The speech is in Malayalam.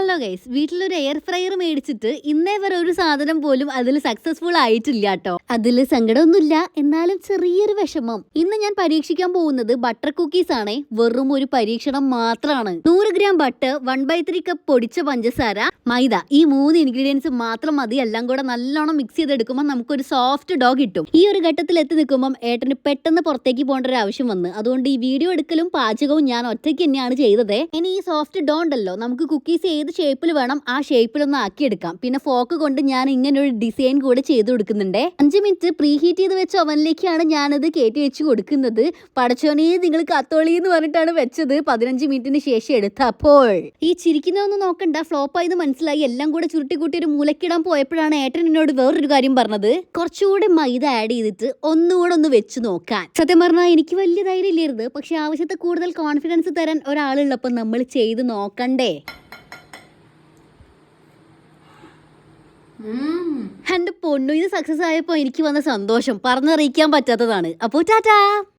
ഹലോ ഗൈസ് വീട്ടിലൊരു എയർ ഫ്രയർ മേടിച്ചിട്ട് ഇന്നേ വരെ ഒരു സാധനം പോലും അതിൽ സക്സസ്ഫുൾ ആയിട്ടില്ല കേട്ടോ അതിൽ സങ്കടമൊന്നുമില്ല. എന്നാലും ചെറിയൊരു വിഷമം. ഇന്ന് ഞാൻ പരീക്ഷിക്കാൻ പോകുന്നത് ബട്ടർ കുക്കീസ് ആണേ. വെറും ഒരു പരീക്ഷണം മാത്രമാണ് നൂറ് gram butter one by three cup പൊടിച്ച പഞ്ചസാര മൈദ. ഈ മൂന്ന് ഇൻഗ്രീഡിയൻസ് മാത്രം മതി. എല്ലാം കൂടെ നല്ലോണം മിക്സ് ചെയ്തെടുക്കുമ്പോൾ നമുക്കൊരു സോഫ്റ്റ് ഡോ കിട്ടും. ഈ ഒരു ഘട്ടത്തിൽ എത്തി നിൽക്കുമ്പോൾ ഏട്ടന് പെട്ടെന്ന് പുറത്തേക്ക് പോകേണ്ട ഒരു ആവശ്യം വന്ന്. അതുകൊണ്ട് ഈ വീഡിയോ എടുക്കലും പാചകവും ഞാൻ ഒറ്റയ്ക്ക് തന്നെയാണ് ചെയ്തത്. ഇനി ഈ സോഫ്റ്റ് ഡോ ഉണ്ടല്ലോ. നമുക്ക് കുക്കീസ് ഏത് ഷേപ്പിൽ വേണം ആ ഷേപ്പിലൊന്ന് ആക്കിയെടുക്കാം. പിന്നെ ഫോക്ക് കൊണ്ട് ഞാൻ ഇങ്ങനെ ഒരു ഡിസൈൻ കൂടെ ചെയ്ത് കൊടുക്കുന്നുണ്ട്. അഞ്ച് മിനിറ്റ് പ്രീ ഹീറ്റ് ചെയ്ത് വെച്ച ഓവനിലേക്കാണ് ഞാനത് കയറ്റി വെച്ച് കൊടുക്കുന്നത്. പടച്ചോനെ നിങ്ങൾ കത്തോളി എന്ന് പറഞ്ഞിട്ടാണ് വെച്ചത്. പതിനഞ്ച് മിനിറ്റിന് ശേഷം എടുത്തപ്പോൾ. ഈ ചിരിക്കുന്നതൊന്നും നോക്കണ്ട. ഫ്ലോപ്പ് ആയത് മനസ്സിലായി എല്ലാം കൂടെ ചുരുട്ടി കൂട്ടി ഒരു മൂലക്കിടാൻ പോയപ്പോഴാണ് ഏട്ടൻ എന്നോട് വേറൊരു കാര്യം പറഞ്ഞത്. കുറച്ചുകൂടെ മൈദ ആഡ് ചെയ്തിട്ട് ഒന്നുകൂടെ ഒന്ന് വെച്ച് നോക്കാൻ. സത്യം പറഞ്ഞാൽ എനിക്ക് വലിയ ധൈര്യം ഇല്ലായിരുന്നു. പക്ഷെ ആവശ്യത്തെ കൂടുതൽ കോൺഫിഡൻസ് തരാൻ ഒരാളുള്ളപ്പോൾ നമ്മൾ ചെയ്ത് നോക്കണ്ടേ? എന്റെ പൊന്നു ഇത് സക്സസ് ആയപ്പോൾ എനിക്ക് വന്ന സന്തോഷം. പറഞ്ഞറിയിക്കാൻ പറ്റാത്തതാണ്. അപ്പോൾ ടാറ്റാ!